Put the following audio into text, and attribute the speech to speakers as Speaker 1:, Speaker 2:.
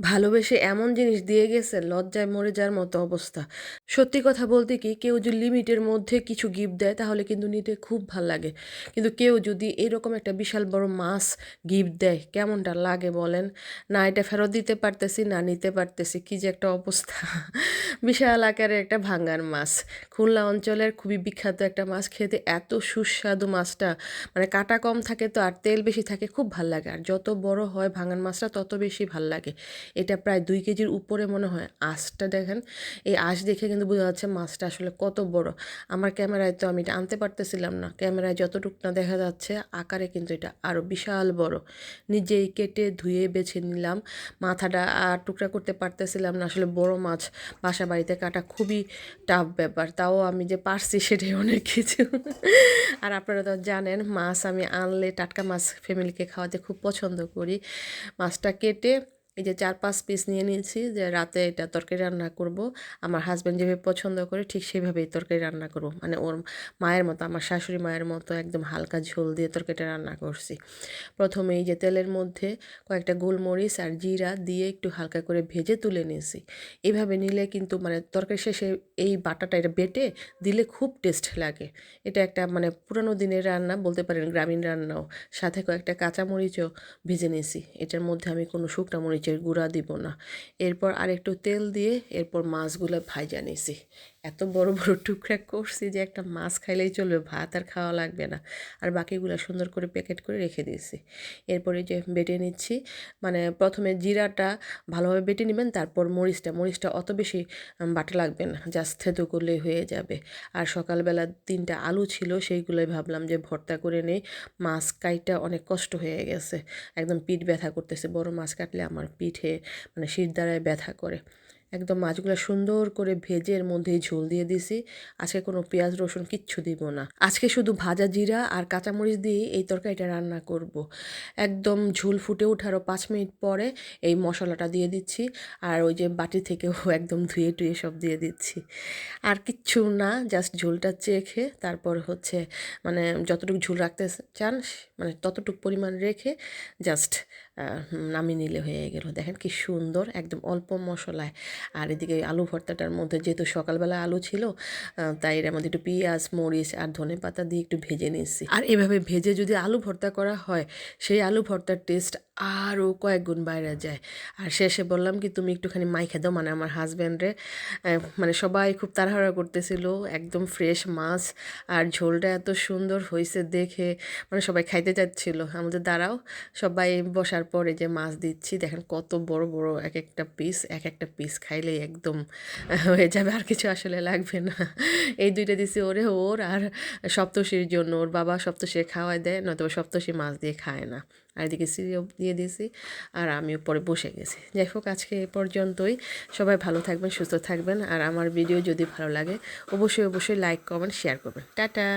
Speaker 1: ভালোবেসে এমন জিনিস দিয়ে গেছে, লজ্জায় মরে যাওয়ার মতো অবস্থা। সত্যি কথা বলতে কি, কেউ যদি লিমিটের মধ্যে কিছু গিফট দেয়, তাহলে কিন্তু নিতে খুব ভালো লাগে। কিন্তু কেউ যদি এরকম একটা বিশাল বড় মাছ গিফট দেয়, কেমনটা লাগে বলেন? না, এটা ফেরত দিতে পারতেছি না, নিতে পারতেছি, কি যে একটা অবস্থা। বিশাল আকারের একটা ভাঙ্গার মাছ। খুলনা অঞ্চলের খুবই বিখ্যাত একটা মাছ, খেতে এত সুস্বাদু মাছটা। মানে কাটা কম থাকে তো, আর তেল বেশি থাকে, খুব ভালো লাগে। আর যত বড় হয় ভাঙার মাছটা, তত বেশি ভালো লাগে। এটা প্রায় দুই কেজির উপরে মনে হয় আঁশটা দেখেন। এই আঁশ দেখে কিন্তু বোঝা যাচ্ছে মাছটা আসলে কত বড়। আমার ক্যামেরায় তো আমি এটা আনতে পারতেছিলাম না। ক্যামেরায় যতটুক না দেখা যাচ্ছে আকারে কিন্তু এটা আরও বিশাল বড়। নিজেই কেটে ধুয়ে বেছে নিলাম। মাথাটা আর টুকরা করতে পারতেছিলাম না। আসলে বড় মাছ বাসা বাড়িতে কাটা খুবই টাফ ব্যাপার। তাও আমি যে পারছি সেটাই অনেক কিছু। আর আপনারা তো জানেন মাছ আমি আনলে টাটকা মাছ ফ্যামিলিকে খাওয়াতে খুব পছন্দ করি। মাছটা কেটে এই যে চার পাঁচ পিস নিয়ে নিয়েছি যে রাতে এটা তরকারি রান্না করব। আমার হাজব্যান্ড যেভাবে পছন্দ করে ঠিক সেইভাবেই তরকারি রান্না করব। মানে ওর মায়ের মতো, আমার শাশুড়ি মায়ের মতো একদম হালকা ঝোল দিয়ে তরকারিটা রান্না করছি। প্রথমে এই যে তেলের মধ্যে কয়েকটা গোলমরিচ আর জিরা দিয়ে একটু হালকা করে ভেজে তুলে নিয়েছি। এভাবে নিলে কিন্তু মানে তরকারি শেষে এই বাটাটা এটা বেটে দিলে খুব টেস্ট লাগে। এটা একটা মানে পুরানো দিনের রান্না বলতে পারেন গ্রামীণ রান্নাও। সাথে কয়েকটা কাঁচামরিচও ভেজে নিয়েছি। এটার মধ্যে আমি কোনো শুকনো গুঁড়া দিব না। এরপর আরেকটু তেল দিয়ে এরপর মাছগুলো ভাজা নিয়েছি এত বড় বড় টুকরা করছি যে একটা মাছ খাইলেই চলবে, ভাত আর খাওয়া লাগবে না। আর বাকিগুলো সুন্দর করে প্যাকেট করে রেখে দিয়েছি। এরপরে যে বেটে নিচ্ছি মানে প্রথমে জিরাটা ভালোভাবে বেটে নেবেন, তারপর মরিচটা। মরিচটা অত বেশি বাটা লাগবে না, জাস্ট থেতো করলেই হয়ে যাবে। আর সকালবেলা তিনটা আলু ছিল, সেইগুলোই ভাবলাম যে ভর্তা করে নেই। মাছ কাইটা অনেক কষ্ট হয়ে গেছে। একদম পিঠ ব্যথা করতেছে। বড় মাছ কাটলে আমার পিঠে মানে শির দ্বারায় ব্যথা করে। একদম মাছগুলো সুন্দর করে ভেজে এর মধ্যে ঝোল দিয়ে দিছি। আজকে কোনো পেঁয়াজ, রসুন কিচ্ছু দিব না। আজকে শুধু ভাজা জিরা আর কাঁচামরিচ দিয়ে এই তরকারিটা রান্না করব। একদম ঝোল ফুটে ওঠারও পাঁচ মিনিট পরে এই মশলাটা দিয়ে দিচ্ছি আর ওই যে বাটি থেকেও একদম ধুয়ে টুয়ে সব দিয়ে দিচ্ছি। আর কিচ্ছু না, জাস্ট ঝোলটা চেখে তারপর হচ্ছে মানে যতটুকু ঝোল রাখতে চান মানে ততটুকু পরিমাণ রেখে জাস্ট নামিয়ে নিলে হয়ে গেল। দেখেন কি সুন্দর, একদম অল্প মশলায়। আর এদিকে আলু ভর্তাটার মধ্যে যেহেতু সকালবেলা আলু ছিল তাই এর মধ্যে একটু পেঁয়াজ, মরিচ আর ধনে পাতা দিয়ে একটু ভেজে নিয়েছি। আর এভাবে ভেজে যদি আলু ভর্তা করা হয়, সেই আলু ভর্তার টেস্ট আরও কয়েক গুণ বাইরে যায়। আর শেষে বললাম কি, তুমি একটুখানি মাইখে দাও মানে আমার হাজব্যান্ডে মানে সবাই খুব তাড়াহুড়া করতেছিল, একদম ফ্রেশ মাছ, আর ঝোলটা এত সুন্দর হয়েছে দেখে মানে সবাই খাইতে চাচ্ছিল। আমাদের দ্বারাও সবাই বসার পরে যে মাছ দিচ্ছি, দেখেন কত বড় বড় এক একটা পিস এক একটা পিস খাইলেই একদম হয়ে যাবে, আর কিছু আসলে লাগবে না। এই দুইটা দিছি ওরে, ওর আর সপ্তশীর জন্য, ওর বাবা সপ্তশী খাওয়ায় দেয় নয়তো সপ্তশী মাছ দিয়ে খায় না। আর এদিকে সিরিও দিয়ে দিয়েছি আর আমিও পরে বসে গেছি। যাই হোক, আজকে এ পর্যন্তই। সবাই ভালো থাকবেন, সুস্থ থাকবেন। আর আমার ভিডিও যদি ভালো লাগে, অবশ্যই অবশ্যই লাইক কমেন্ট শেয়ার করবেন। টাটা!